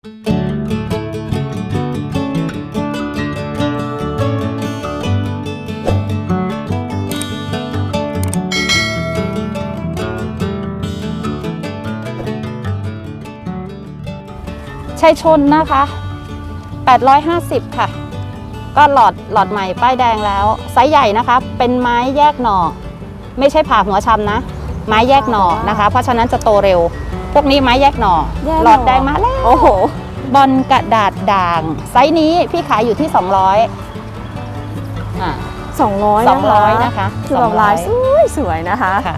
ชัยชนนะคะ 850 ค่ะ ก็หลอดหลอดใหม่ป้ายแดงแล้ว ไซส์ใหญ่นะคะ เป็นไม้แยกหน่อ ไม่ใช่ผ่าหัวชำนะ ไม้แยกหน่อนะคะ เพราะฉะนั้นจะโตเร็ว พวกนี้ไม้แยกหน่อแยกหน่อหลอดแดงมาแล้ว โอ้โห บอลกระดาษด่าง ไซส์นี้พี่ขายอยู่ที่ 200อ่า200 200 นะคะคือแบบลายสวยสวยๆนะคะค่ะ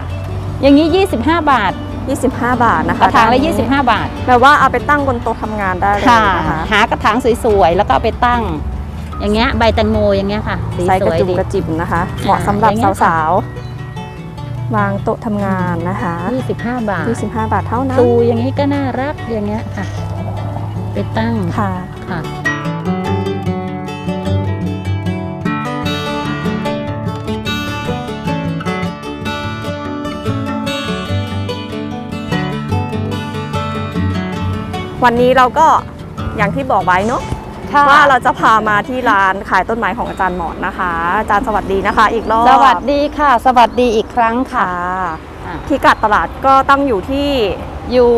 อย่างนี้ 25 บาท 25 บาทนะกคะระถางละด้นนี้25 บาทแบบว่าเอาไปตั้งบนโต๊ะทำงานได้เลยค่ะนะคะหากระถางสวยๆ แล้วก็เอาไปตั้ง อย่างเงี้ย ใบแตงโมอย่างเงี้ยค่ะ สีใส่สกระวยจุมดีกระจิบนะคะ เหมาะสำหรับอย่างเงี้ยค่ะสาวๆ วางโต๊ะทำงานนะคะ 25 บาท 25 บาทเท่านั้นตูอย่างนี้ก็น่ารักอย่างเงี้ยค่ะ ไปตั้งค่ะค่ะ วันนี้เราก็อย่างที่บอกไว้เนาะ ค่ะว่าเราจะพามาที่ร้านขายต้นไม้ของอาจารย์หมอนนะคะ อาจารย์สวัสดีนะคะ อีกรอบสวัสดีค่ะ สวัสดีอีกครั้งค่ะค่ะอะพิกัดตลาดก็ตั้งอยู่ที่อยู่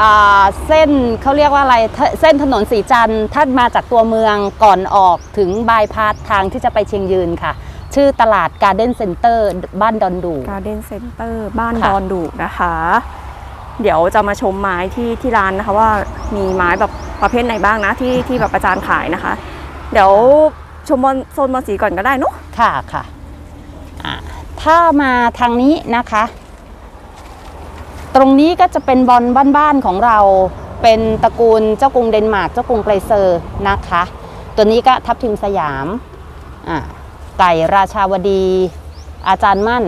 อ่าเส้นเขาเรียกว่าอะไรเทเส้นถนนสีจันทร์ถ้ามาจากตัวเมืองก่อนออกถึงบายพาสทางที่จะไปเชียงยืนค่ะ ชื่อตลาดการ์เด้นเซ็นเตอร์บ้านดอนดู Garden Center บ้านค่ะดอนดุนะคะ เดี๋ยวจะมาชมไม้ที่ที่ร้านนะคะว่ามีไม้แบบประเภทไหนบ้างนะที่ที่แบบอาจารย์ขายนะคะ เดี๋ยวชมบนโซนบอลสีก่อนก็ได้เนอะค่ะค่ะอะ ถ้ามาทางนี้นะคะ ตรงนี้ก็จะเป็นบอลบ้านๆของเรา เป็นตระกูลเจ้ากรุงเดนมาร์กเจ้ากรุงไกรเซอร์นะคะ ตัวนี้ก็ทับทิมสยามอะไก่ราชาวดี อาจารย์มั่น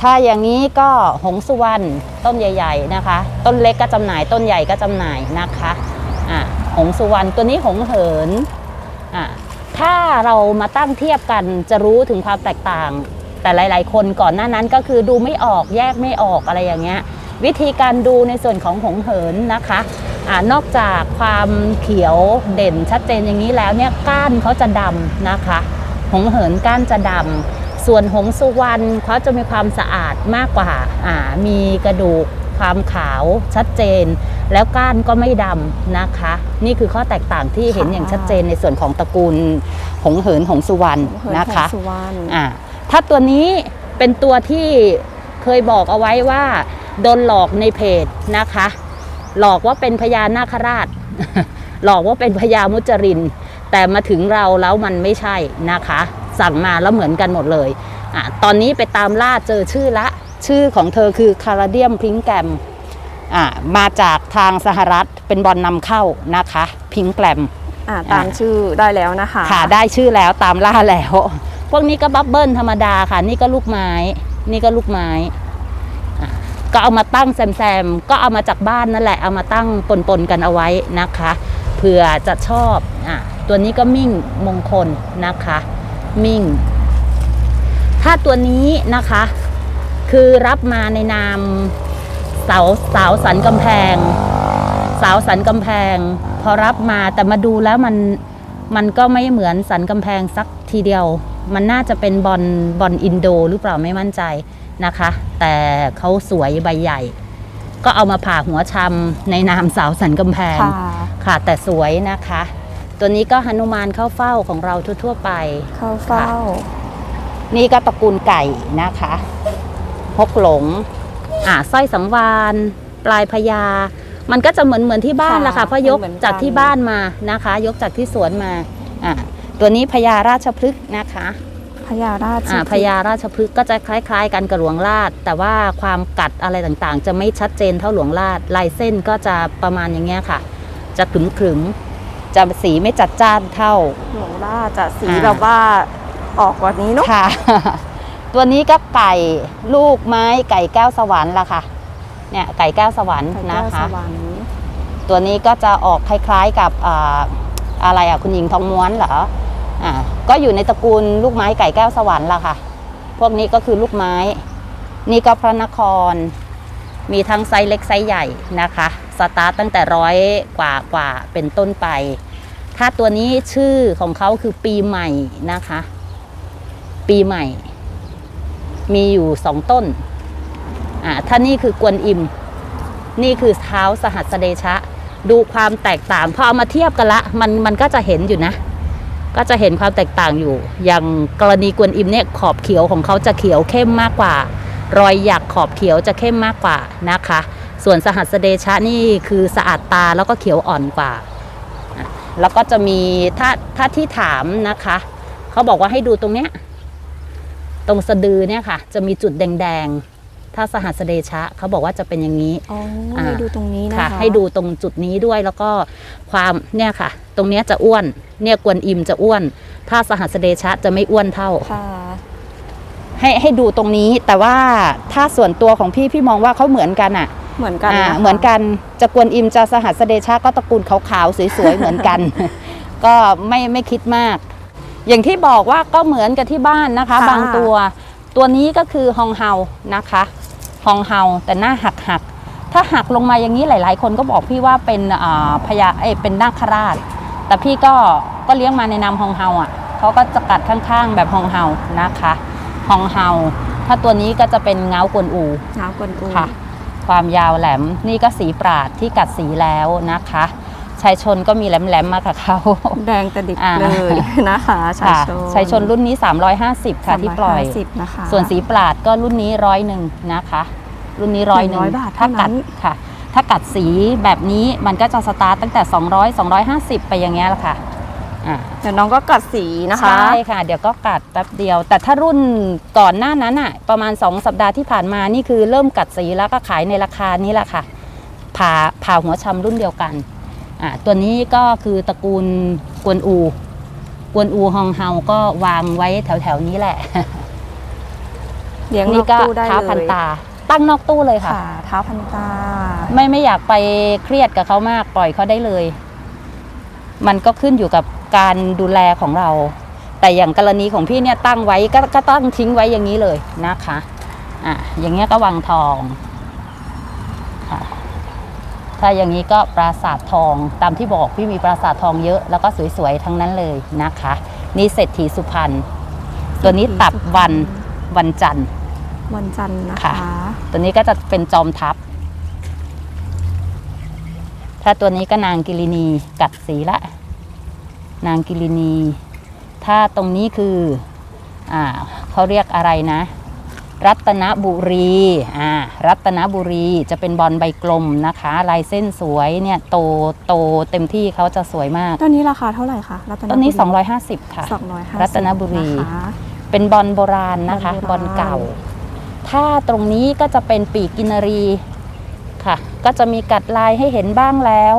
ถ้าอย่างนี้ก็หงสุวรรณต้นใหญ่ ๆนะคะ ต้นเล็กก็จำหน่ายต้นใหญ่ก็จำหน่ายนะคะะหงสุวรรณตัวนี้หงเหิน ถ้าเรามาตั้งเทียบกันจะรู้ถึงความแตกต่าง แต่หลาย ๆ คนก่อนหน้านั้นก็คือดูไม่ออกแยกไม่ออกอะไรอย่างเงี้ยวิธีการดูในส่วนของหงเหินนะคะอนอกจากความเขียวเด่นชัดเจนอย่างนี้แล้วเนี่ยก้านเขาจะดำนะคะ หงเหินก้านจะดำ ส่วนหงสุวรรณเขาจะมีความสะอาดมากกว่าอ่า มีกระดูกความขาวชัดเจน แล้วก้านก็ไม่ดำนะคะ นี่คือข้อแตกต่างที่เห็นอย่างชัดเจนในส่วนของตระกูลหงเหินหงสุวรรณเหินนะคะของสุวรรณอ่าถ้าตัวนี้เป็นตัวที่เคยบอกเอาไว้ว่าโดนหลอกในเพจนะคะ หลอกว่าเป็นพญานาคราช หลอกว่าเป็นพญามุจริน แต่มาถึงเราแล้วมันไม่ใช่นะคะ สั่งมาแล้วเหมือนกันหมดเลยอะตอนนี้ไปตามล่าเจอชื่อละ ชื่อของเธอคือคาราเดียมพิงแกรมอะมาจากทางสหรัฐเป็นบอลนำเข้านะคะ พิงแกรมอ่าตามชื่อได้แล้วนะคะค่ะได้ชื่อแล้วตามล่าแล้ว พวกนี้ก็บับเบิ้ลธรรมดาค่ะ นี่ก็ลูกไม้ นี่ก็ลูกไม้อะก็เอามาตั้งแซมๆ ก็เอามาจากบ้านนั่นแหละ เอามาตั้งปนๆกันเอาไว้นะคะ เผื่อจะชอบอะตัวนี้ก็มิ่งมงคลนะคะ มิ่ง ถ้าตัวนี้นะคะ คือรับมาในนามสาวสาวสันกำแพงสาวสันกำแพง พอรับมาแต่มาดูแล้วมันมันก็ไม่เหมือนสันกำแพงสักทีเดียว มันน่าจะเป็นบอลบอลอินโดหรือเปล่าไม่มั่นใจนะคะ แต่เขาสวยใบใหญ่ ก็เอามาผ่าหัวชำในนามสาวสันกำแพงค่ะค่ะแต่สวยนะคะ ตัวนี้ก็หนุมานเข้าเฝ้าของเราทั่วๆไป เข้าเฝ้า นี่ก็ตระกูลไก่นะคะฮกหลง อ่าสร้อยสังวานปลายพญา มันก็จะเหมือนเหมือนที่บ้านค่ะแหละค่ะเพราะยกเหมือนกันจากที่บ้านมานะคะ ยกจากที่สวนมาอ่าตัวนี้พญาราชพฤกษ์นะคะพญาราชอ่าพญาราชพฤกษ์ก็จะคล้าย ๆ กันกับหลวงราช แต่ว่าความกัดอะไรต่างๆ จะไม่ชัดเจนเท่าหลวงราชลายเส้นก็จะประมาณอย่างเงี้ยค่ะ จะขรึมๆ จะสีไม่จัดจ้านเท่าหลวงราชจะสีอ่าแบบว่าออกกว่านี้เนาะค่ะ ตัวนี้ก็ไก่ลูกไม้ไก่แก้วสวรรค์ละค่ะ เนี่ยไก่แก้วสวรรค์ไก่นะแก้วสคะวรรค์ตัวนี้ก็จะออกคล้ายๆกับอ่าอะไรอะคุณหญิงทองม้วนเหรออ่าก็อยู่ในตระกูลลูกไม้ไก่แก้วสวรรค์ละค่ะ พวกนี้ก็คือลูกไม้ นี่ก็พระนคร มีทั้งไซส์เล็กไซส์ใหญ่นะคะ สตาร์ตตั้งแต่ร้อยกว่ากว่าเป็นต้นไป ถ้าตัวนี้ชื่อของเขาคือปีใหม่นะคะ ปีใหม่ มีอยู่สองต้นอ่าถ้านี่คือกวนอิม นี่คือเท้าสหัสเดชะ ดูความแตกต่างพอเอามาเทียบกันละ มันมันก็จะเห็นอยู่นะ ก็จะเห็นความแตกต่างอยู่ อย่างกรณีกวนอิมเนี่ยขอบเขียวของเขาจะเขียวเข้มมากกว่า รอยหยักขอบเขียวจะเข้มมากกว่านะคะ ส่วนสหัสเดชะนี่คือสะอาดตาแล้วก็เขียวอ่อนกว่าอะแล้วก็จะมีถ้าถ้าที่ถามนะคะ เขาบอกว่าให้ดูตรงเนี้ยตรงสะดือเนี่ยค่ะ จะมีจุดแดงๆ ถ้าสหัสเดชะเขาบอกว่าจะเป็นอย่างนี้อ๋ออ่าให้ดูตรงนี้นะคะค่ะให้ดูตรงจุดนี้ด้วยแล้วก็ความเนี่ยค่ะ ตรงเนี้ยจะอ้วน เนี่ยกวนอิมจะอ้วน ถ้าสหัสเดชะจะไม่อ้วนเท่าค่ะให้ให้ดูตรงนี้แต่ว่าถ้าส่วนตัวของพี่พี่มองว่าเขาเหมือนกันอะ เหมือนกันอ่านะคะเหมือนกันจะกวนอิมจะสหัสเดชะก็ตระกูลขาวๆสวยๆเหมือนกัน ก็ไม่ไม่คิดมาก อย่างที่บอกว่าก็เหมือนกับที่บ้านนะคะ บางตัว ตัวนี้ก็คือฮองเฮานะคะฮองเฮาแต่หน้าหักหักๆถ้าหักลงมาอย่างนี้หลาย ๆ คนก็บอกพี่ว่าเป็นอ่าพญาเอยเป็นนาคราช แต่พี่ก็ก็เลี้ยงมาในนามฮองเฮาอะเขาก็จะกัดข้างๆแบบฮองเฮานะคะฮองเฮาถ้าตัวนี้ก็จะเป็นเงากวนอูน้ำกวนอูค่ะ ความยาวแหลมนี่ก็สีปราดที่กัดสีแล้วนะคะชายชนก็มีแหลมๆมากับเขาแดงแต่ดิบอ่าเลยนะคะชายค่ะชนชายชนรุ่นนี้ 350 ค่ะที่ปล่อยสิบนะคะส่วนสีปราดก็รุ่นนี้ร้อยหนึ่งนะคะ รุ่นนี้ร้อยหนึ่ง100บาทถ้าเท่านั้กัดนค่ะ ถ้ากัดสีแบบนี้มันก็จะสตาร์ตตั้งแต่ 200 250 ไปอย่างเงี้ยแหละค่ะอ่า เดี๋ยวน้องก็กัดสีนะคะ ใช่ค่ะ เดี๋ยวก็กัดแป๊บเดียว แต่ถ้ารุ่นก่อนหน้านั้นอะ ประมาณ 2 สัปดาห์ที่ผ่านมานี่คือเริ่มกัดสีแล้วก็ขายในราคานี้แหละค่ะผ่าผ่าหัวชำรุ่นเดียวกันอ่าตัวนี้ก็คือตระกูลกวนอู กวนอูฮองเฮาก็วางไว้แถวๆนี้แหละเลี้ยงนนี่อกก็ตู้ได้เท้าเลพันยตา ตั้งนอกตู้เลยค่ะค่ะเท้าพันตา ไม่ไม่อยากไปเครียดกับเขามากปล่อยเขาได้เลย มันก็ขึ้นอยู่กับ การดูแลของเรา แต่อย่างกรณีของพี่เนี่ยตั้งไว้ก็ก็ตั้งทิ้งไว้อย่างนี้เลยนะคะอะอย่างเงี้ยก็วังทองค่ะถ้าอย่างนี้ก็ปราสาททองตามที่บอกพี่มีปราสาททองเยอะแล้วก็สวยๆทั้งนั้นเลยนะคะ นี่เศรษฐีสุพรรณตัวนี้ตับวันวันจันทร์วันจันทร์นะคะค่ะตัวนี้ก็จะเป็นจอมทัพ ถ้าตัวนี้ก็นางกิรินีกัดสีละ นางกิรินี ถ้าตรงนี้คืออ่าเขาเรียกอะไรนะ รัตนบุรีอ่ารัตนบุรีจะเป็นบอลใบกลมนะคะ ลายเส้นสวยเนี่ยโตโตเต็มที่เขาจะสวยมากต้นนี้ราคาเท่าไหร่คะรัตนต้นนี้บุรี250 ค่ะสองร้อยห้ารัตนบุรีนะคะเป็นบอลโบราณนะคะบบออลลโบราณเก่า ถ้าตรงนี้ก็จะเป็นปีกกินรีค่ะ ก็จะมีกัดลายให้เห็นบ้างแล้ว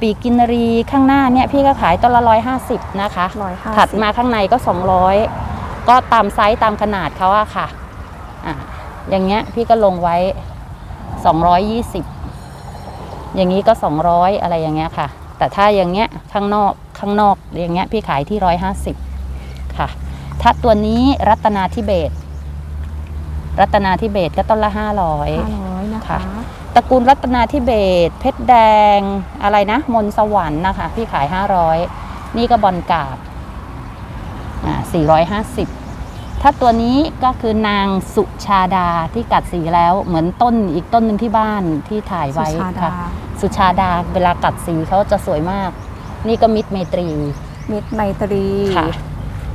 ปีกกินรีข้างหน้าเนี่ยพี่ก็ขายต้นละร้อยห้าสิบนะคะร้อยห้าถัดสิบมาข้างในก็200ก็ตามไซส์ตามขนาดเขาอะค่ะอะ อย่างเงี้ยพี่ก็ลงไว้220อย่างนี้ก็200อะไรอย่างเงี้ยค่ะ แต่ถ้าอย่างเงี้ยข้างนอกข้างนอกอย่างเงี้ยพี่ขายที่150ค่ะ ถ้าตัวนี้รัตนาทิเบต รัตนาทิเบตก็ต้นละ500ห้าร้อยนะค่ะ คะ ตระกูลรัตนาทิเบตเพชรแดงอะไรนะ มนต์สวรรค์นะคะ พี่ขาย 500 นี่ก็บอลกาบอ่า450 ถ้าตัวนี้ก็คือนางสุชาดาที่กัดสีแล้วเหมือนต้นอีกต้นหนึ่งที่บ้านที่ถ่ายสุไว้ชาดาค่ะสุชาดาเวลากัดสีเขาจะสวยมาก นี่ก็มิตรเมตรี มิตรไมตรีค่ะ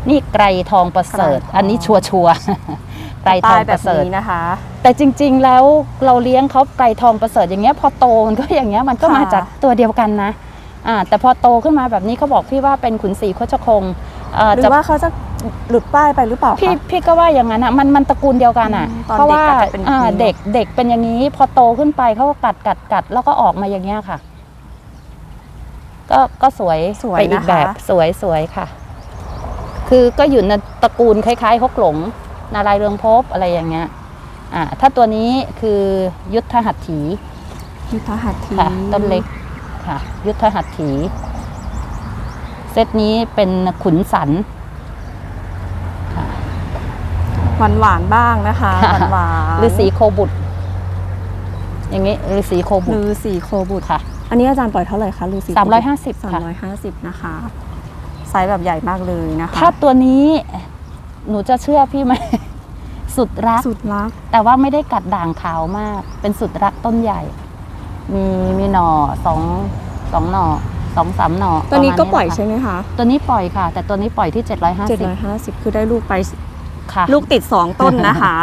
นี่ไกรทองประเสริฐไกรทองอันนี้ชัวชัวร์ๆ ไกรทองป้ายปแบบระเสริฐนี้นะคะ แต่จริง ๆ แล้วเราเลี้ยงเขาไกรทองประเสริฐอย่างเงี้ยพอโตมันก็อย่างเงี้ยมันก็ค่ะมาจากตัวเดียวกันนะอ่าแต่พอโตขึ้นมาแบบนี้เขาบอกพี่ว่าเป็นขุนศรีโคชคงเอ่อหรืจะอว่าเขาจะหลุดป้ายไปหรือเปล่าคะพี่พี่ก็ว่าอย่างนั้นอะมันมันตระกูลเดียวกันอะอืมตอนเพราะว่าเด็กอาจจะเป็นอย่างนี้อ่าเด็กเด็กเป็นอย่างนี้ พอโตขึ้นไปเขาก็กัดกัดกัดแล้วก็ออกมาอย่างเงี้ยค่ะ ก็ก็สวยสวยไปอีกนะคะแบบสวยสวยค่ะ คือก็อยู่ในตระกูลคล้ายๆฮกหลง นารายณ์เรืองภพอะไรอย่างเงี้ยอ่าถ้าตัวนี้คือยุทธหัตถียุทธหัตถีค่ะต้นเล็กค่ะ ยุทธหัตถี เซตนี้เป็นขุนสันหวานหวานๆบ้างนะคะหวานหวานฤาษีโคบุตรออย่างนี้ฤาษีโคบุลือสีโคบุตรค่ะ อันนี้อาจารย์ปล่อยเท่าไหร่คะลือสีสามร้อยห้าสิบสามค่ะร้อยห้าสิบนะคะไซส์แบบใหญ่มากเลยนะคะ ถ้าตัวนี้ หนูจะเชื่อพี่ไหม สุดรัก สุดรัก แต่ว่าไม่ได้กัดด่างขาวมาก เป็นสุดรักต้นใหญ่ มีมีหน่อสองสองหน่อสองสามหน่อตัวนี้ก็ประมาณปล่อยนะคะใช่ไหมคะ ตัวนี้ปล่อยค่ะ แต่ตัวนี้ปล่อยที่เจ็ดร้อย750ห้าสิบคือได้ลูกไปค่ะ ลูกติดสองต้นนะคะ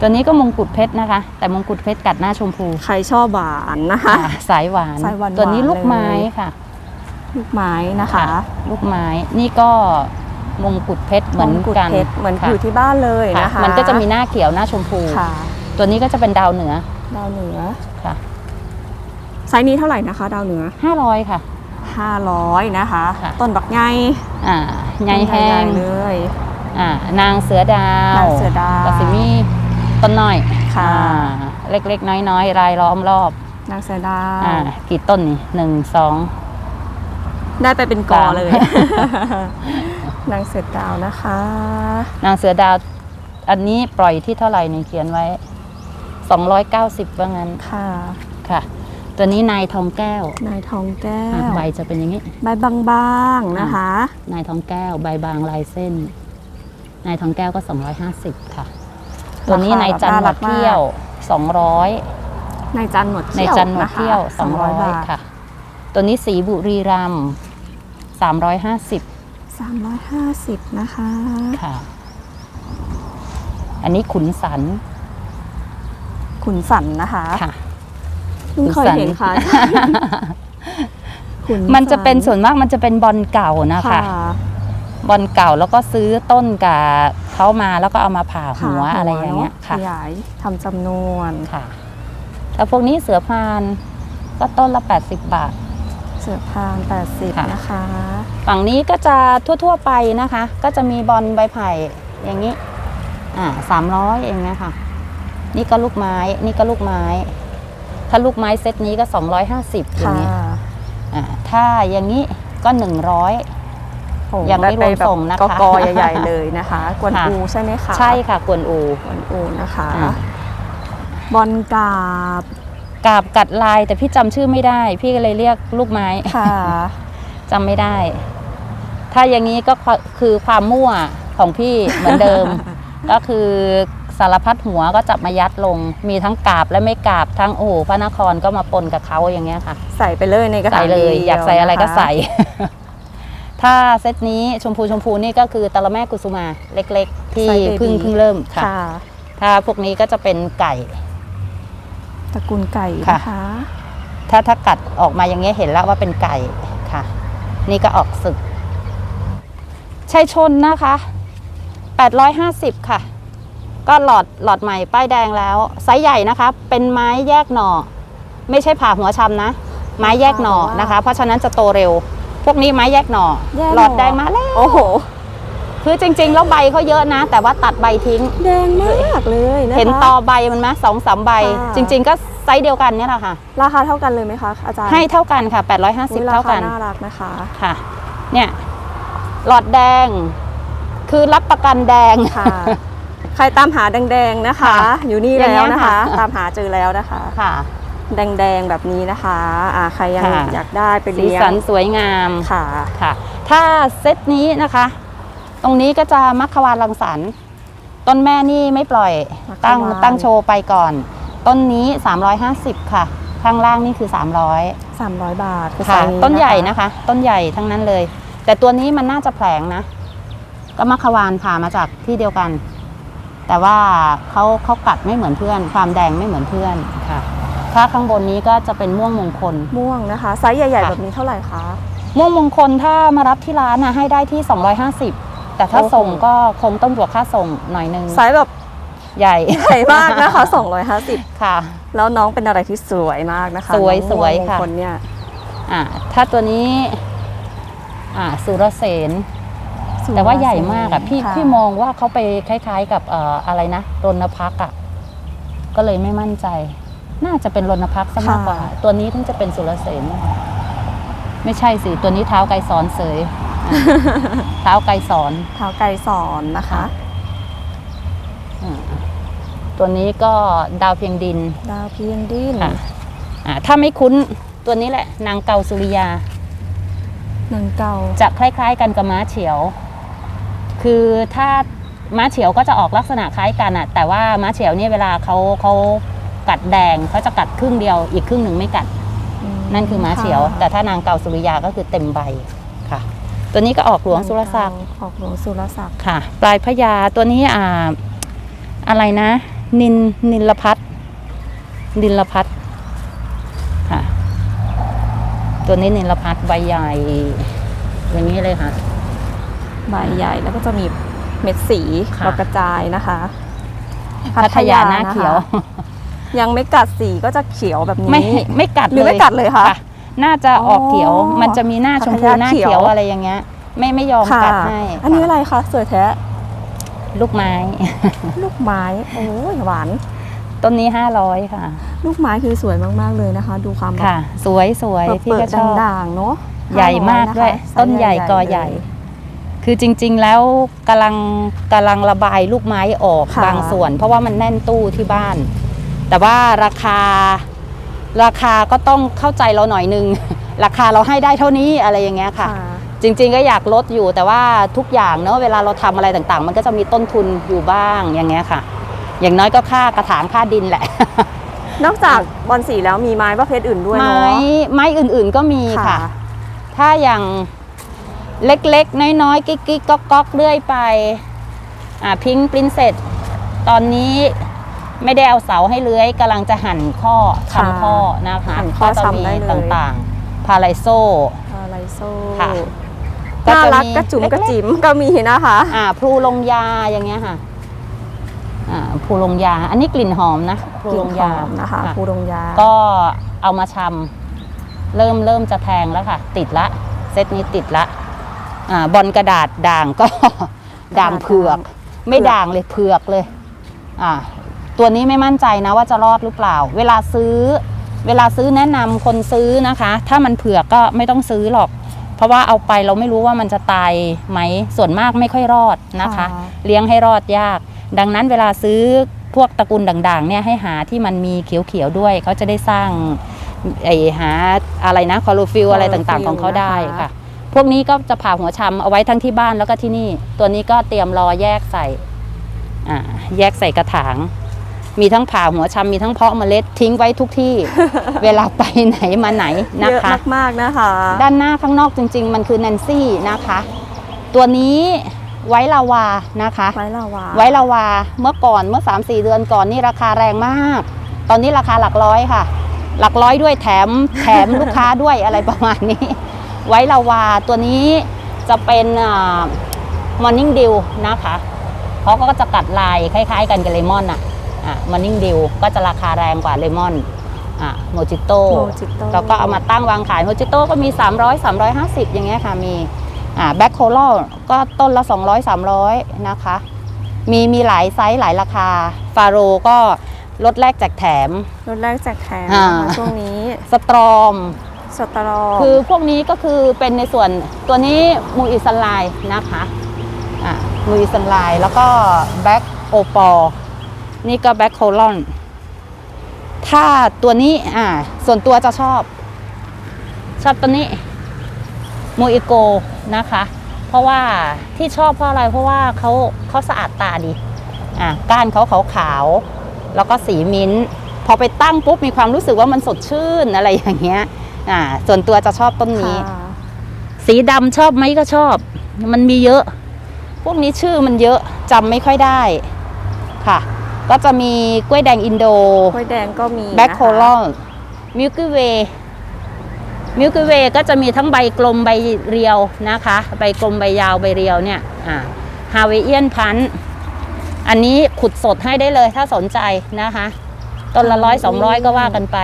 ตัวนี้ก็มงกุฎเพชรนะคะ แต่มงกุฎเพชรกัดหน้าชมพู ใครชอบหวานนะคะค่ะสายหวานสายหวานๆตัวนี้ลูกไม้เลยค่ะ ลูกไม้นะคะ ลูกไม้ นี่ก็ มงกุฎเพชรเหมือนมงกุฎกันเพชรเหมือนค่ะอยู่ที่บ้านเลยค่ะนะคะ มันก็จะมีหน้าเขียวหน้าชมพูค่ะตัวนี้ก็จะเป็นดาวเหนือ ดาวเหนือค่ะไซส์นี้เท่าไหร่นะคะ ดาวเหนือ500ค่ะ500นะคะค่ะต้นบักไงอ่าใยแห้งเลยอ่านางเสือดาวนางเสือดาวกสิมีต้นน้อยค่ะอ่าเล็กๆ น้อยๆ รายล้อมรอบ นางเสือดาวอ่ากี่ต้นนี่หนึ่งสองได้ไปเป็นกอสามเลย นางเสือดาวนะคะ นางเสือดาวอันนี้ปล่อยที่เท่าไหร่นี่เขียนไว้ 290 ว่างั้นค่ะค่ะ ตัวนี้นายทองแก้ว นายทองแก้อะวใบจะเป็นอย่างนี้ ใบบางๆนะคะ นายทองแก้วใบบางลายเส้น นายทองแก้วก็ 250 ค่ะ ตัวนี้นายจันทร์หมดเที่ยว 200 นายจันหนวดในเที่ยวจันทร์หมดนะคะเที่ยว200บาท200 ค่ะ ตัวนี้สีบุรีรัมย์350 350 นะคะ ค่ะ อันนี้ขุนสัน ขุนสันนะคะค่ะ เพิ่งเคยเห็นค่ะ ขุสัมันจะเป็นส่วนมากมันจะเป็นบอลเก่านะคะค่ะบอลเก่าแล้วก็ซื้อต้นกับเขามาแล้วก็เอามาผ่าหัวค่ะอะไรอย่างเงี้ยนค่ะขยายทำจำนวนค่ะ แต่พวกนี้เสือพานก็ต้นละ 80 บาท เสือพานค่ะ 80 นะคะ ฝั่งนี้ก็จะทั่วๆไปนะคะ ก็จะมีบอลใบไผ่อย่างนี้ อ่าสามร้อยเองนะคะนี่ก็ลูกไม้ นี่ก็ลูกไม้ ถ้าลูกไม้เซตนี้ก็ 250อย่างค่ะนี้อ่าถ้าอย่างนี้ก็ 100โอ้ยังไม่รวมด้ปแบบส่งนะคะกอๆใหญ่ๆเลยนะคะ กวนค่ะ อูใช่ไหมคะใช่ค่ะกวนอู กวนอูนะคะ อ่า บอลกาบ กาบกัดลายแต่พี่จำชื่อไม่ได้ พี่ก็เลยเรียกลูกไม้ ค่ะ จำไม่ได้ ถ้าอย่างนี้ก็คือความมั่วของพี่เหมือนเดิม ก็คือสารพัดหัวก็จับมายัดลง มีทั้งกาบและไม่กาบทั้งโอ้โหพระนครก็มาปนกับเขาอย่างเงี้ยค่ะ ใส่ไปเลยในกระถาใส่งเลย ดีวอยากใส่อะไรก็นะคะใส่ถ้าเซตนี้ชมพูชมพูนี่ก็คือตะละแม่กุสุมาเล็ก ๆ ที่ไซส์เพิ่ง baby เพิ่งเริ่มค่ะ ค่ะ ถ้าพวกนี้ก็จะเป็นไก่ ตระกูลไก่ค่ะ นะคะ ถ้าถ้ากัดออกมาอย่างเงี้ยเห็นแล้วว่าเป็นไก่ค่ะ นี่ก็ออกศึกชัยชนนะคะ 850 ค่ะ ก็หลอดหลอดใหม่ป้ายแดงแล้วไซส์ใหญ่นะคะ เป็นไม้แยกหน่อ ไม่ใช่ผ่าหัวชำนะ ไม้แยกหน่อนะคะ เพราะฉะนั้นจะโตเร็ว พวกนี้ไม้แยกหน่อ แยกหน่อ หลอดแดงมาแล้ว โอ้โห คือจริงๆ แล้วใบเขาเยอะนะ แต่ว่าตัดใบทิ้ง แดงมากเลยนะคะ เห็นตอใบมันไหมสองสามใบ ค่ะ จริง ๆ ก็ไซส์เดียวกันเนี่ยแหละค่ะ ราคาเท่ากันเลยไหมคะอาจารย์ให้เท่ากันค่ะ อุ๊ย850ราเท่าคากันน่ารักนะคะ ค่ะ เนี่ย หลอดแดง คือรับประกันแดง ค่ะ ใครตามหาแดงๆนะคะ ค่ะอยู่นี่อย่างเงี้แล้วยนะคะ ค่ะ ตามหาเจอแล้วนะคะ ค่ะ แดงๆแบบนี้นะคะอ่าใครยังค่ะ อยากได้ไปสีเลี้ยงสันสวยงาม ค่ะ ค่ะ ถ้าเซตนี้นะคะ ตรงนี้ก็จะมัคควานรังสรรค์ต้นแม่นี่ไม่ปล่อยมัคควาน ตั้งตั้งโชว์ไปก่อน ต้นนี้ 350 ค่ะ ข้างล่างนี่คือ 300 300 บาทคือไซค่ะส์ต้นใหญ่นะคะ ต้นใหญ่ทั้งนั้นเลย แต่ตัวนี้มันน่าจะแผลงนะ ก็มัคควานผ่ามาจากที่เดียวกัน แต่ว่าเขาเขากัดไม่เหมือนเพื่อน ความแดงไม่เหมือนเพื่อนค่ะ ถ้าข้างบนนี้ก็จะเป็นม่วงมงคล ม่วงนะคะ ไซส์ใหญ่ ๆ ค่ะ แบบนี้เท่าไหร่คะ ม่วงมงคลถ้ามารับที่ร้านนะให้ได้ที่ 250 แต่ถ้าโอ้โหส่งก็คงต้องบวกค่าส่งหน่อยนึงไซส์แบบใหญ่ใหญ่มากนะคะ250 ค่ะ แล้วน้องเป็นอะไรที่สวยมากนะคะสวยน้องสวยม่งค่ะมงลเนี่ยอ่าถ้าตัวนี้อ่าสุรเสนสยแต่ว่าใหญ่มากอะพี่ค่พี่มองว่าเขาไปคล้าย ๆ กับเอ่ออะไรนะรณพักษ์อะก็เลยไม่มั่นใจ น่าจะเป็นรณพักษ์ซะมากกว่า ตัวนี้ถึงจะเป็นสุรเสนไม่ใช่สิตัวนี้เท้าไกรสอนเสยอะ เท้าไกรสอนเท้าไกรสอนนะคะอืมตัวนี้ก็ดาวเพียงดิน ดาวเพียงดินค่ะอ่าถ้าไม่คุ้นตัวนี้แหละ นางเกาสุริยาหนังเก่าจะคล้าย ๆ กันกับม้าเฉียว คือถ้าม้าเฉียวก็จะออกลักษณะคล้ายกันอะแต่ว่าม้าเฉียวเนี่ยเวลาเขาเขากัดแดงเขาจะกัดครึ่งเดียว อีกครึ่งหนึ่งไม่กัด นั่นคือม้าเฉียว แต่ถ้านางเกาสุริยาก็คือเต็มใบค่ะ ตัวนี้ก็ออกหลวงสุรศักดิ์ออกหลวงสุรศักดิ์ค่ะ ปลายพญาตัวนี้อ่าอะไรนะ นินนินลพัฒน์นินลพัฒน์ค่ะ ตัวนี้นินลพัฒน์ใบใหญ่อย่างนี้เลยค่ะ ใบใหญ่แล้วก็จะมีเม็ดสีค่ะกระจายนะคะ พัทยาหน้าเขียวนะคะยังไม่กัดสีก็จะเขียวแบบนี้ ไม่ไม่กัดหรือไม่กัดเลยคะ น่าจะออกเขียวอ๋อมันจะมีหน้าชมพูพัทยาหน้าเขียวเขียวอะไรอย่างเงี้ย ไม่ไม่ยอมค่ะกัดให้ อันนี้ค่ะอะไรคะสวยแท้ ลูกไม้ ลูกไม้ โอ้ยหวานต้นนี้ห้าร้อยค่ะ ลูกไม้คือสวยมากๆเลยนะคะ ดูความแบบค่ะ สวยสวยแบบพี่เปิก็ดชอบด่างๆเนาะใหญ่มากด้วย500ะคะต้นใหญ่กอใหญ่เลยคือจริง ๆ แล้วกำลังกำลังระบายลูกไม้ออกค่ะบางส่วน เพราะว่ามันแน่นตู้ที่บ้าน แต่ว่าราคา ราคาก็ต้องเข้าใจเราหน่อยนึง ราคาเราให้ได้เท่านี้อะไรอย่างเงี้ยค่ะค่ะจริงๆก็อยากลดอยู่แต่ว่าทุกอย่างเนอะเวลาเราทำอะไรต่างๆ มันก็จะมีต้นทุนอยู่บ้างอย่างเงี้ยค่ะ อย่างน้อยก็ค่ากระถางค่าดินแหละ นอกจากบอลสีแล้วมีไม้ประเภทอื่นด้วยไม้เนาะไม้อื่นๆก็มีค่ะ ถ้าอย่างเล็กๆ น้อยๆ กิ๊กๆก๊อกก๊อกๆเรื่อยไป อ่าพิงปรินเสร็จตอนนี้ ไม่ได้เอาเสาให้เลื้อยกำลังจะหั่นข้อค่ะทำข้อนะคะหั่นข้อก็จะมีทำได้เลย ต่างๆ พาไลโซ อะไรโซ่ค่ะน่ารักมีกระจุ๋มเล็ๆกระจิ๋มก็มีนะคะ อ่าพลูลงยาอย่างเงี้ยค่ะ อ่าพลูลงยา อันนี้กลิ่นหอมนะพลูกลิ่ลนงหยาอมนะคะค่ะภูดงยา ก็เอามาชำเริ่มเริ่มจะแทงแล้วค่ะ ติดละ เซตนี้ติดละอ่าบอลกระดาษด่างก็ ด่างเผือก ไม่ด่างเลยเผือกเลย อ่า ตัวนี้ไม่มั่นใจนะว่าจะรอดหรือเปล่า เวลาซื้อ เวลาซื้อแนะนำคนซื้อนะคะ ถ้ามันเผือกก็ไม่ต้องซื้อหรอก เพราะว่าเอาไปเราไม่รู้ว่ามันจะตายไหมส่วนมากไม่ค่อยรอดนะคะค่ะเลี้ยงให้รอดยาก ดังนั้นเวลาซื้อพวกตระกูลด่างๆเนี่ยให้หาที่มันมีเขียวๆด้วย เขาจะได้สร้างไอหาอะไรนะคอลูฟิลอะไรต่างๆของเขาได้ค่ะ พวกนี้ก็จะผ่าหัวชำเอาไว้ทั้งที่บ้านแล้วก็ที่นี่ ตัวนี้ก็เตรียมรอแยกใส่อ่าแยกใส่กระถาง มีทั้งผ่าหัวชำมีทั้งเพาะเมล็ดทิ้งไว้ทุกที่ เวลาไปไหนมาไหนนะเยอะคะมากๆนะคะ ด้านหน้าข้างนอกจริง ๆ มันคือแนนซี่นะคะ ตัวนี้ไว้ลาวานะคะ ไว้ลาวา ไว้ลาวาเมื่อก่อนเมื่อ 3-4 เดือนก่อนนี่ราคาแรงมาก ตอนนี้ราคาหลักร้อยค่ะ หลักร้อยด้วยแถมแถมลูกค้าด้วยอะไรประมาณนี้ ไว้ลาวาตัวนี้จะเป็นมอร์นิ่งดิวนะคะเขาก็จะกัดลายคล้าย ๆ กันกับเลมอนอะ มอร์นิ่งดิวก็จะราคาแรงกว่าเลมอนโมจิโต้โมจิโต้เราก็เอามาตั้งวางขายโมจิโต้ก็มี 300 350 อย่างเงี้ยค่ะมีแบ็คโคลก็ต้นละ 200 300 นะคะ มีมีหลายไซส์หลายราคา ฟาโรก็ลดแรกแจกแถมรถแรกแจกแถมอ่านะคะช่วงนี้สตรอมสตรอคือพวกนี้ก็คือเป็นในส่วนตัวนี้มูอิสันไลน์นะคะอ่ามูอิสันไลน์แล้วก็แบ็คโอปอ นี่ก็แบ็คโคลอนถ้าตัวนี้อ่า ส่วนตัวจะชอบ ชอบตัวนี้มูอิโกนะคะ เพราะว่าที่ชอบเพราะอะไรเพราะว่าเขาเขาสะอาดตาดี อ่าก้านเขาขาวๆแล้วก็สีมิ้นท์พอไปตั้งปุ๊บมีความรู้สึกว่ามันสดชื่นอะไรอย่างเงี้ย อ่า ส่วนตัวจะชอบต้นนี้ค่ะสีดำชอบไหมก็ชอบ มันมีเยอะ พวกนี้ชื่อมันเยอะจำไม่ค่อยได้ค่ะ ก็จะมีกล้วยแดงอินโด กล้วยแดงก็มีแบ็คนะคะโคลอนมิลกี้เวย์มิลกี้เวย์ก็จะมีทั้งใบกลมใบเรียวนะคะ ใบกลมใบยาวใบเรียวเนี่ยอ่าฮาวเอียนพันอันนี้ขุดสดให้ได้เลยถ้าสนใจนะคะต้นละร้อยสองร้อยก็ว่ากันไป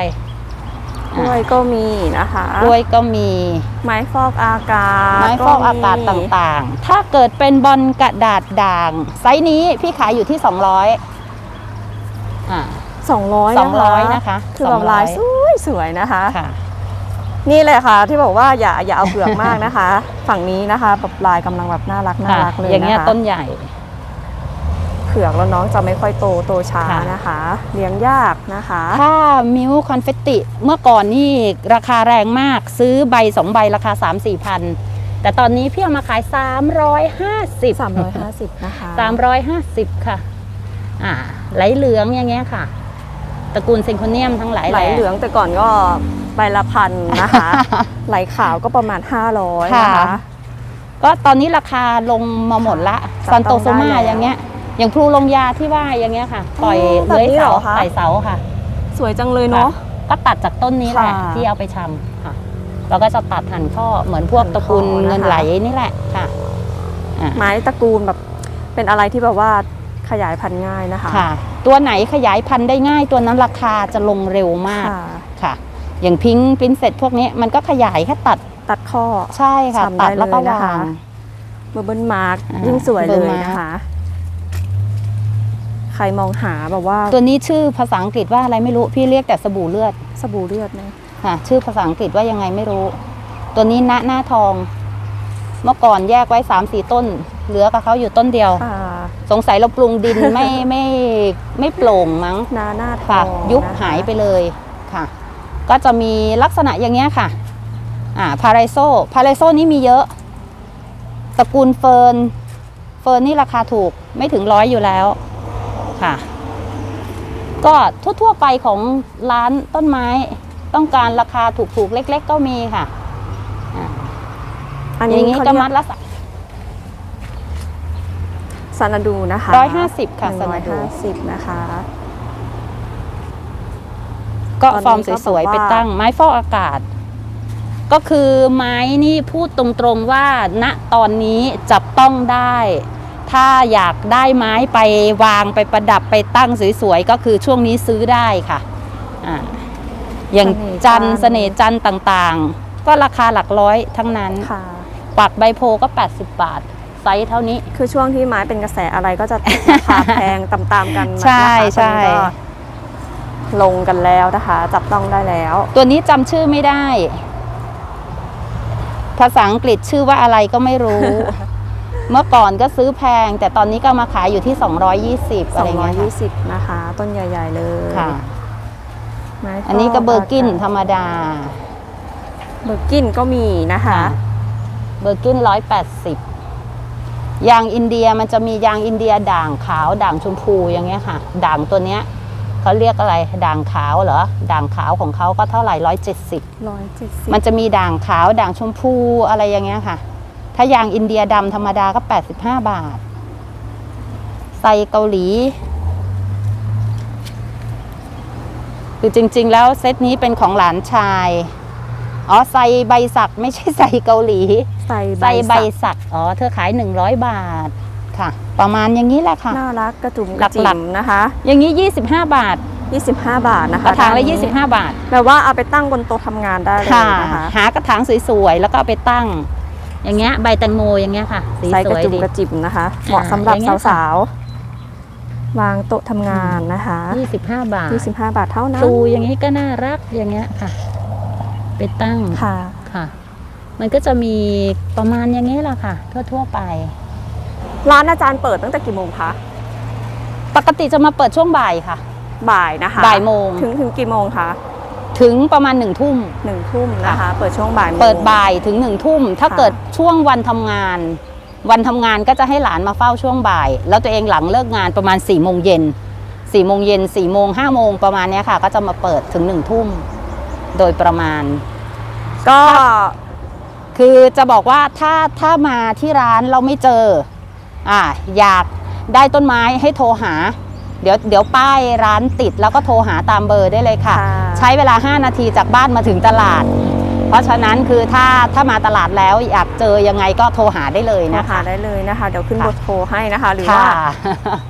กล้วยก็มีนะคะกล้วยก็มี ไม้ฟอกอากาศ ไม้ฟอกอากาศตมี่างๆ ถ้าเกิดเป็นบอลกระดาษด่าง ไซส์นี้พี่ขายอยู่ที่ 200 อ่าสองร้อย200นะคะคือแบบ200ลายสวยสวยๆนะคะค่ะนี่เลยค่ะที่บอกว่าอย่าอย่าเอาเปลือกมากนะคะ ฝั่งนี้นะคะแบบลายกำลังแบบน่ารักน่าค่ะรักเลยอย่างเงี้ยนะคะต้นใหญ่เผือกแล้วน้องจะไม่ค่อยโตโตช้าค่ะนะคะ เลี้ยงยากนะคะ ถ้ามิวคอนเฟตติเมื่อก่อนนี่ราคาแรงมากซื้อใบสองใบราคา 3 4พันแต่ตอนนี้พี่เอามาขาย 350 350 นะคะ 350 ค่ะ อ่าไหลเหลืองอย่างเงี้ยค่ะ ตระกูลซิงโคเนียมทั้งหลายไหลเหลืองแต่ก่อนก็ใบละพันนะคะ ไหลขาวก็ประมาณ 500ค่ะนะคะ ก็ตอนนี้ราคาลงมาหมดละจับซอนโตต้องโซมาได้แล้วอย่างเงี้ย อย่างพลูลงยาที่ว่าอย่างเงี้ยค่ะ ปล่อยอ๋อแบบเลื้อยนี้เสาเหรอคะ ไต่เสาค่ะสวยจังเลยเนาะ ก็ตัดจากต้นนี้แหละค่ะที่เอาไปชำค่ะแล้วก็จะตัดหั่นข้อเหมือนพวกหั่นตระกูลข้อนะคะเงินไหลนี่แหละค่ะอ่าไม้ตระกูลแบบเป็นอะไรที่แบบว่า ขยายพันธุ์ง่ายนะคะค่ะ ตัวไหนขยายพันธุ์ได้ง่าย ตัวนั้นราคาจะลงเร็วมากค่ะค่ะอย่างพิงพินเสร็จพวกนี้มันก็ขยายแค่ตัดตัดข้อใช่ค่ะทำได้ตัดแล้วก็เลยนะคะวางเบอร์เบิลมาร์กอ่ายิ่ยิ่งสวยเลย Burberry นะคะ ใครมองหาแบบว่า ตัวนี้ชื่อภาษาอังกฤษว่าอะไรไม่รู้พี่เรียกแต่สบู่เลือด สบู่เลือดนะค่ะชื่อภาษาอังกฤษว่ายังไงไม่รู้ ตัวนี้ณหน้าทอง เมื่อก่อนแยกไว้สามสี่ต้น เหลือกับเขาอยู่ต้นเดียวค่ะสงสัยเราปรุงดินไม่ ไม่ไม่โปร่งมั้งนาหน้าทค่ะองยุบนะคะหายไปเลยค่ะ ก็จะมีลักษณะอย่างเงี้ยค่ะ อ่าพาราโซพาราโซนี่มีเยอะตระกูลเฟิร์นเฟิร์นนี่ราคาถูกไม่ถึงร้อยอยู่แล้วค่ะ ก็ทั่วๆไปของร้านต้นไม้ต้องการราคาถูกๆเล็ก ๆ ก็มีค่ะ อันอนี้ย่างนี้เขาก็เรียมัดละซานาดูนะคะร้อยห้าสิบค่ะสร้อนายดูห้าสิบนะคะ ก็ตอนนี้ฟอร์มก็สวยแบบๆว่าไปตั้ง ไม้ฟอกอากาศ ก็คือไม้นี่พูดตรงๆว่าณตอนนี้จับต้องได้ ถ้าอยากได้ไม้ไปวางไปประดับไปตั้งสวยๆ ก็คือช่วงนี้ซื้อได้ค่ะอ่าอย่างจันทร์เสน่ห์จันทร์ต่างๆ ก็ราคาหลักร้อยทั้งนั้น ค่ะ ปักใบโพก็ 80 บาท ไซส์เท่านี้ คือช่วงที่ไม้เป็นกระแสอะไรก็จะราคาแพงตามๆกันนะคะใช่ตอนนี้ใช่ก็ลงกันแล้วนะคะ จับต้องได้แล้ว ตัวนี้จำชื่อไม่ได้ ภาษาอังกฤษชื่อว่าอะไรก็ไม่รู้ เมื่อก่อนก็ซื้อแพง แต่ตอนนี้ก็มาขายอยู่ที่ 220อะไรเงี้ยค่ะ220 นะคะ ต้นใหญ่ ๆ เลยค่ะ ไม้ฟอันนี้ก็เบอร์กินธรรมดา เบอร์กินก็มีนะคะ เบอร์กินร้อยแปดสิบยางอินเดียมันจะมียางอินเดียด่างขาวด่างชมพูอย่างเงี้ยค่ะ ด่างตัวเนี้ยเขาเรียกอะไรด่างขาวเหรอด่างขาวของเขาก็เท่าไหร่ร้อยเจ็ดสิบ170มันจะมีด่างขาวด่างชมพูอะไรอย่างเงี้ยค่ะ ถ้ายางอินเดียดำธรรมดาก็85บาทไซเกาหลีคือจริง ๆ แล้วเซตนี้เป็นของหลานชาย อ๋อไซใบสักไม่ใช่ไซเกาหลี ใส่ไซใบสักอ๋อเธอขาย 100 บาทค่ะ ประมาณอย่างนี้แหละค่ะ น่ารักกระจุ่มหลักกระๆจิ๋มนะคะ อย่างนี้ 25 บาท 25 บาทนะคะกระถางละด้นนี้25 บาทแบบว่าเอาไปตั้งบนโต๊ะทำงานได้เลยค่ะนะคะหากระถางสวยๆแล้วก็เอาไปตั้ง อย่างเงี้ยใบแตงโมอย่างเงี้ยค่ะสีใส่สกระวยจุ่มดีกระจิ๋มนะคะ เหมาะสำหรับอย่างเงี้ยค่ะสาวๆวางโต๊ะทำงานนะคะ 25 บาท 25 บาทเท่านั้นตูอย่างนี้ก็น่ารักอย่างเงี้ยค่ะ ไปตั้ง ค่ะ ค่ะ มันก็จะมีประมาณอย่างนี้แหละค่ะ ทั่วๆไป ร้านอาจารย์เปิดตั้งแต่กี่โมงคะ ปกติจะมาเปิดช่วงบ่ายค่ะ บ่ายนะคะบ่ายโมง ถึงถึงกี่โมงคะถึงประมาณหนึ่งทุ่มหนึ่งทุ่มนะคะ เปิดช่วงบ่ายโมงเปิดบ่ายถึงหนึ่งทุ่ม ถ้าค่ะเกิดช่วงวันทำงาน วันทำงานก็จะให้หลานมาเฝ้าช่วงบ่าย แล้วตัวเองหลังเลิกงานประมาณ4ี่โมงเย็นสี่โมงเย็นสี่โมงห้าโมงประมาณเนี้ยค่ะ ก็จะมาเปิดถึงหนึ่งทุ่ม โดยประมาณ ก็ คือจะบอกว่าถ้าถ้ามาที่ร้านเราไม่เจออ่าอยากได้ต้นไม้ให้โทรหา เดี๋ยวเดี๋ยวป้ายร้านติดแล้วก็โทรหาตามเบอร์ได้เลยค่ะค่ะใช้เวลา 5 นาทีจากบ้านมาถึงตลาด เพราะฉะนั้นคือถ้าถ้ามาตลาดแล้วอยากเจอยังไงก็โทรหาได้เลยนะนะคะคะ ได้เลยนะคะ เดี๋ยวขึ้นค่ะเบอร์โทรให้นะคะ หรือค่ะว่า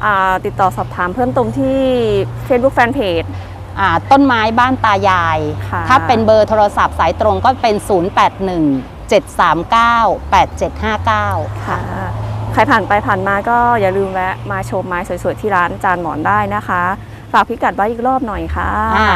อ่าติดต่อสอบถามเพิ่มเติมที่ Facebook Fanpage อ่าต้นไม้บ้านตายายค่ะถ้าเป็นเบอร์โทรศัพท์สายตรงก็เป็น 081 739 8759 ค่ะ ใครผ่านไปผ่านมาก็อย่าลืมแวะมาชมไม้สวยๆ ที่ร้านจานหมอนได้นะคะ ฝากพิกัดไว้อีกรอบหน่อยค่ะอ่า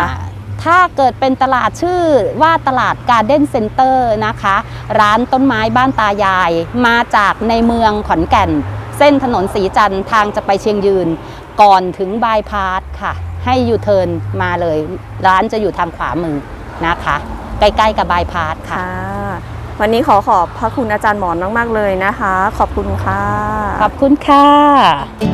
ถ้าเกิดเป็นตลาดชื่อว่าตลาดการ์เด้นเซ็นเตอร์นะคะ ร้านต้นไม้บ้านตายาย มาจากในเมืองขอนแก่น เส้นถนนสีจันทร์ทางจะไปเชียงยืน ก่อนถึงบายพาสค่ะ ให้ยูเทิร์นมาเลย ร้านจะอยู่ทางขวามือนะคะ ใกล้ๆกับบายพาสค่ะค่ะ วันนี้ขอขอบพระคุณอาจารย์หมอนมาก ๆ เลยนะคะ ขอบคุณค่ะ ขอบคุณค่ะ